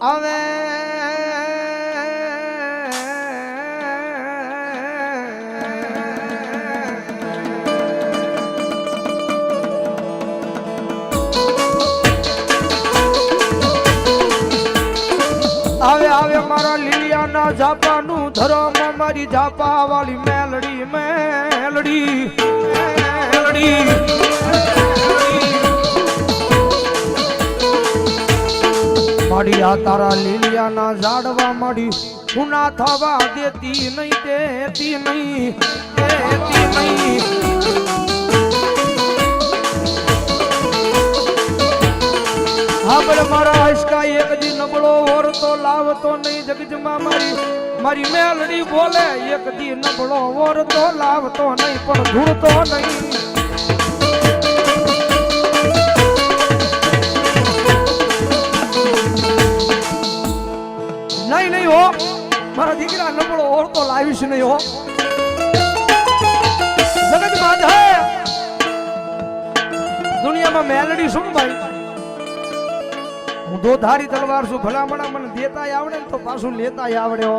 આવે આવે આવે મારા લીલિયાના ઝાપાનું ધરમ મારી ઝાપા વાળી મેલડી આ તારા લીલિયાના ઝાડવા મળી. ઉના થવા દેતી નહીં દેતી નહીં દેતી નહીં. આપણે મારા હસકા, એક દી નબળો ઓર તો લાવતો નહીં જગજમાં મારી. મારી મેલડી બોલે, એક દી નબળો ઓરતો લાવતો નહીં, પણ ધૂળતો નહીં. નહીં હો. મારા દીકરા નબળો ઓળતો લાવીશ નહીં હો. જગત માધે દુનિયામાં મેલડી શું ભાઈ? હું દોધારી તલવાર છું. ભલામણા મને દેતાય આવડે ને તો પાછું લેતાય આવડે હો.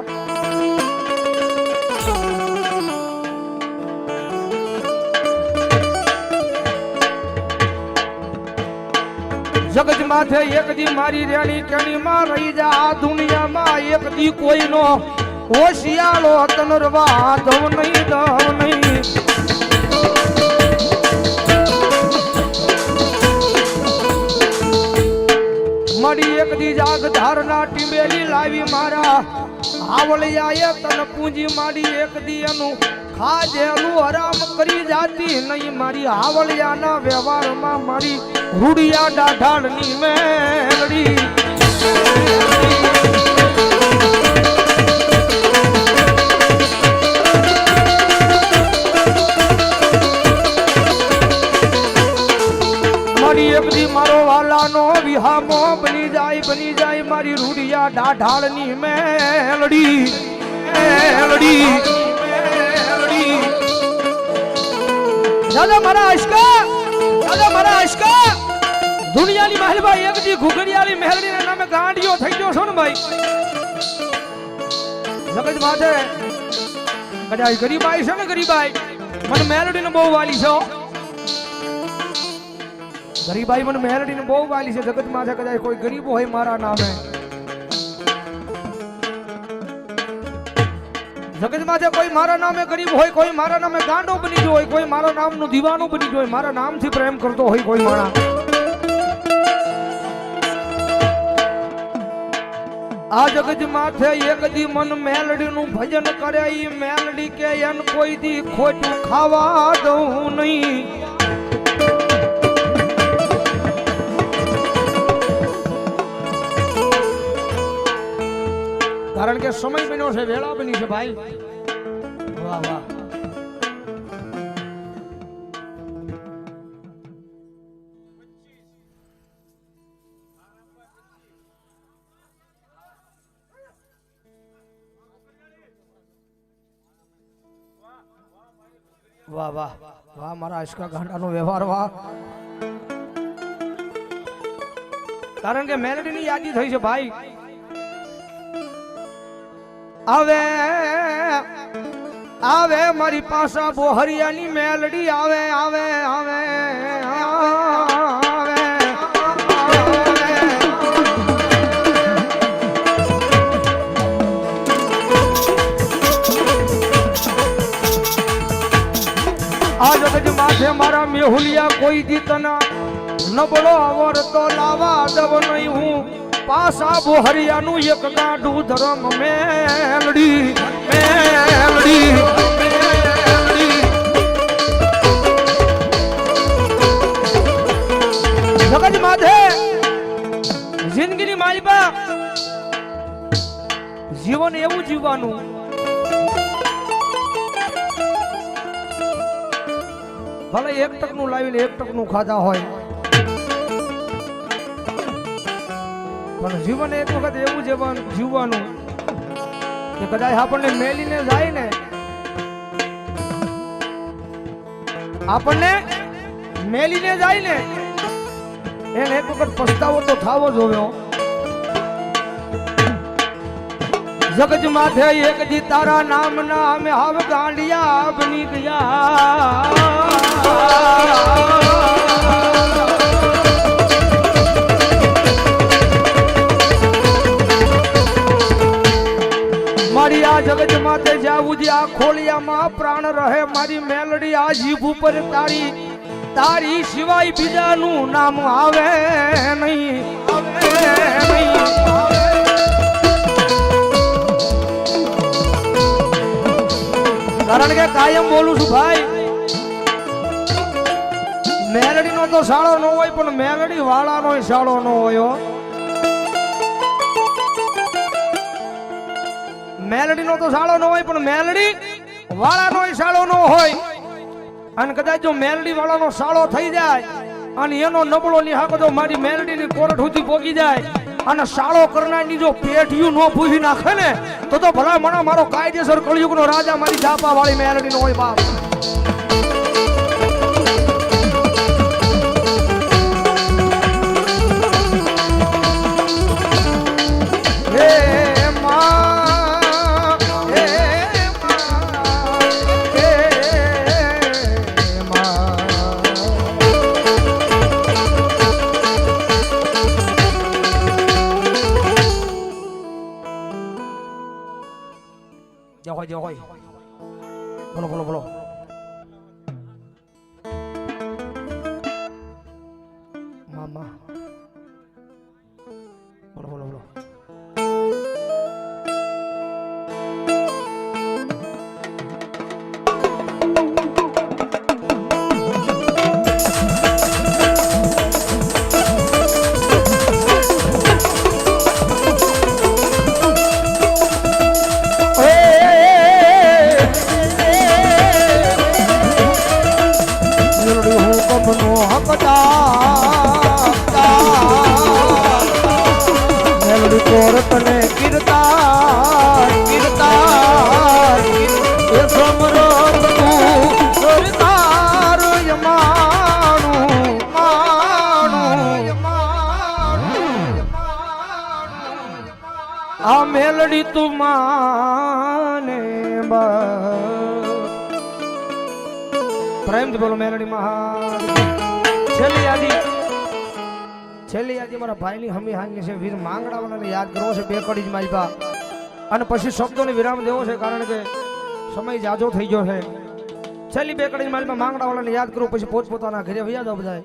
માથે એક દી મારી રેણી કેણી માં રહી જા. આ દુનિયામાં એક દી કોઈનો હોશિયાળો તનરવા દવ નહીં દવ નહીં. મળી એક દી જાગ ધારના ટીમેલી લાવી મારા. આવલિયાએ તન પૂંજી મારી એક દી એનું ખાજેલું હરામ કરી જાતી નહીં. મારી આવળિયાના વ્યવહારમાં મારી રૂડિયા ડાઢાળની મેળડી વાલાનો વિહામો બની જાય બની જાય. મારી રૂડિયા ડાઢાળની મેલડી મેલડી. દાદા મારા આશકા, દાદા મારા આશકા, દુનિયાની મહેલભાઈ એક દી ઘુઘડિયાળી મહેલડીના નામે ગાંડીઓ થઈ ગયો છો ને ભાઈ? જગત માથે. કદાચ ગરીબાઈ છે ને ગરીબાઈ? મને મેલડીને બહુ વાલી છે. ગરીબાઈ મને મેલડીને બહુ વાલી છે. જગત માથે કદાચ કોઈ ગરીબ હોય મારા નામે. જગત જે કોઈ મારા નામે ગરીબ હોય, કોઈ મારા નામે ગાંડો બની ગયો હોય, કોઈ મારા નામનું દીવાનું બની ગયો હોય, મારા નામથી પ્રેમ કરતો હોય કોઈ માણા આ જગત માથે એક દી મન મેલડી નું ભજન કરે, ઈ મેલડી કે, એન કોઈ દી ખોટું ખાવા દઉં નહીં. સમય બન્યો છે, વેળા બની છે ભાઈ. વાહ વાહ. વાહ વાહ. વાહ, મારા અશકા ગાંડાનો વ્યવહાર, વાહ. કારણ કે મેલેડીની યાદી થઈ છે, ભાઈ. આવે આવે, મારી પાસે બોહરિયાની મેલડી આવે આવે આવે આજ માથે મારા મેહુલિયા કોઈ દીતના નબળો અવર તો લાવા દવ નહીં હું. પાસા બોહરિયાનું એક ગાંડું ધરમ મેલડી મેલડી. જગત માથે જિંદગીની માલિપા જીવન એવું જીવવાનું ભલે એક ટકનું લાવીને એક ટકનું ખાધા હોય પણ જીવન એક વખત એવું જીવન જીવવાનું કે કદાચ આપણને મેલીને જાય ને, આપણને મેલીને જાય ને, એને એક વખત પસ્તાવો તો થાવો જોયો જગજ માથે એક દી તારા નામ ના અમે હાવ ગાંડિયા બની ગયા. જે આ ખોલિયામાં પ્રાણ રહે મારી મેલડી આ જીભ ઉપર તારી. તારી સિવાય બીજાનું નામ આવે નહીં. કારણ કે કાયમ બોલું છું, ભાઈ મેલડી નો તો શાળો ન હોય, પણ મેલડી વાળાનો શાળો ન હોય હો. મેલડી નો તો સાળો ન હોય, પણ મેલડી વાળાનો સાળો ન હોય અને કદાચ જો મેલડી વાળાનો સાળો થઈ જાય, અને એનો નબળો નિહાકો જો મારી મેલડીની કોરટ સુધી પોગી જાય, અને શાળો કરનારની જો પેઠિયું નો પૂછી નાખે ને, તો તો ભલા મણા મારો કાયદેસર કળિયુગનો રાજા મારી જાપા વાળી મેલડી નો હોય બાપ હોય જે હોય. બોલો બોલો બોલો. મામા. ને કીર્તાર કીર્તાર એ સમરત તું સરદાર માનું આ મેલડી તું માને પ્રેમ બોલો મેલડી મહાન છેલ્લી યાદી છેલ્લી યાદી મારા ભાઈની હમી હાંગી છે. વીર માંગડાવાળાને યાદ કરવો છે. બે કડી જ અને પછી શબ્દોને વિરામ દેવો છે કારણ કે સમય જાજો થઈ ગયો છે. છેલ્લી બે કડી પા માંગડાવાળાને યાદ કરવું પછી પોતપોતાના ઘરે વૈયા જાઓ બધા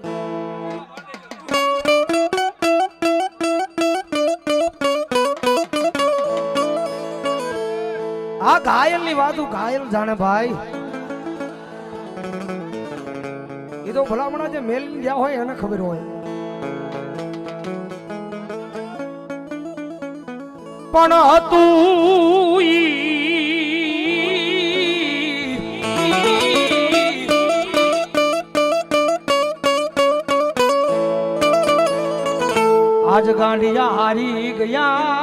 આ ઘાયલની વાતું ઘાયલ જાણે ભાઈ. એ તો ભલામણા જે મેલી ગયા હોય એને ખબર હોય. પણ હતું. આજ ગાંડિયા હારી ગયા